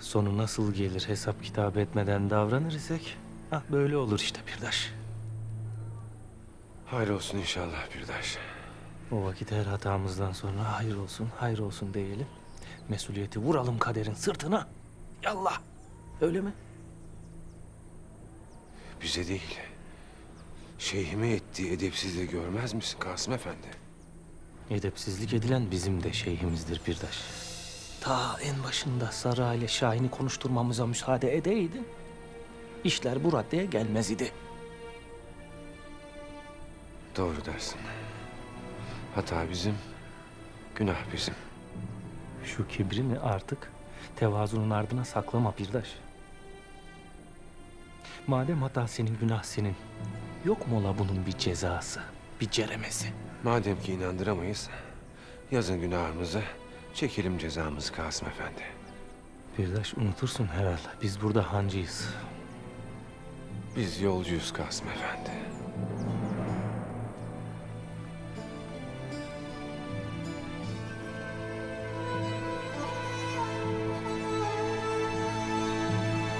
Sonu nasıl gelir hesap kitap etmeden davranır isek... Ah böyle olur işte Pirdaş. Hayır olsun inşallah Pirdaş. O vakit her hatamızdan sonra hayır olsun, hayır olsun diyelim. Mesuliyeti vuralım kaderin sırtına. Yallah. Öyle mi? Bize değil. Şeyhime ettiği edepsizliği görmez misin Kasım Efendi? Edepsizlik edilen bizim de şeyhimizdir Pirdaş. Ta en başında Sara ile Şahin'i konuşturmamıza müsaade edeydin. İşler bu raddeye gelmez idi. Doğru dersin. Hata bizim, günah bizim. Şu kibrini artık tevazunun ardına saklama Pirdaş. Madem hata senin, günah senin. Yok mu ola bunun bir cezası, bir ceremesi? Madem ki inandıramayız, yazın günahımızı, çekelim cezamızı Kasım Efendi. Pirdaş unutursun herhalde. Biz burada hancıyız. Biz yolcuyuz Kasım Efendi.